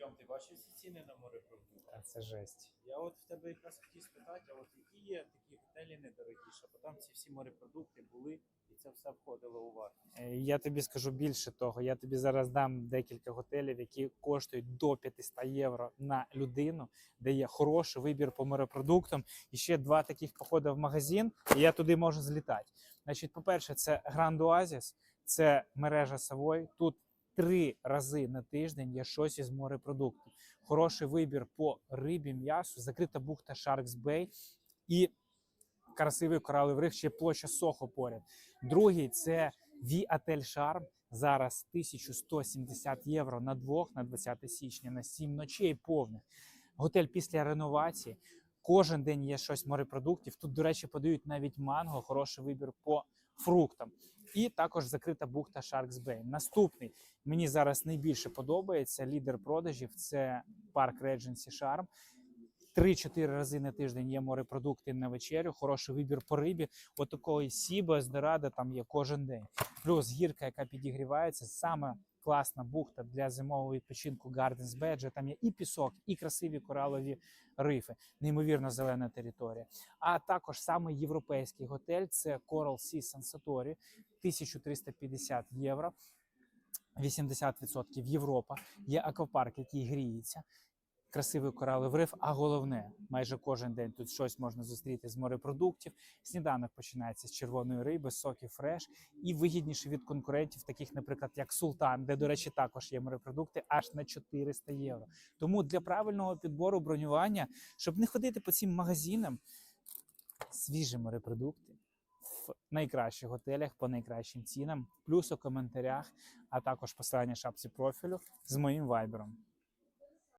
Артем, ти бачив ці ціни на морепродукти? Це жесть. Я от в тебе якраз хотів спитати, а от які є такі готелі недорогі, щоб там ці всі морепродукти були, і це все входило у вартість. Е, Я тобі скажу більше того. Я тобі зараз дам декілька готелів, які коштують до 500 євро на людину, де є хороший вибір по морепродуктам. І ще два таких походи в магазин, і я туди можу злітати. Значить, по-перше, це Grand Oasis, це мережа Savoy. Тут три рази на тиждень є щось із морепродуктів. Хороший вибір по рибі, м'ясу, закрита бухта Sharks Bay і красивий кораловий риф, ще площа Сохо поряд. Другий це Ві-Отель Шарм. Зараз 1170 євро на двох на 20 січня, на 7 ночей повних. Готель після реновації. Кожен день є щось морепродуктів. Тут, до речі, подають навіть манго, хороший вибір по фруктам. І також закрита бухта Sharks Bay. Наступний мені зараз найбільше подобається лідер продажів. Це парк Regency Charm. 3-4 рази на тиждень є морепродукти на вечерю, хороший вибір по рибі. От такої Сіба, Ездорада там є кожен день. Плюс гірка, яка підігрівається, саме класна бухта для зимового відпочинку Gardens Bay, адже Там є і пісок, і красиві коралові рифи, неймовірно зелена територія. А також саме європейський готель це Coral Sea Sansatori, 1350 євро. 80% Європа, є аквапарк, який гріється, красивий кораловий риф, а головне, майже кожен день тут щось можна зустріти з морепродуктів. Сніданок починається з червоної риби, соки фреш і вигідніше від конкурентів, таких, наприклад, як Султан, де, до речі, також є морепродукти аж на 400 євро. Тому для правильного підбору бронювання, щоб не ходити по цим магазинам, свіжі морепродукти. В найкращих готелях по найкращим цінам, плюс у коментарях, а також посилання шапці профілю з моїм вайбером.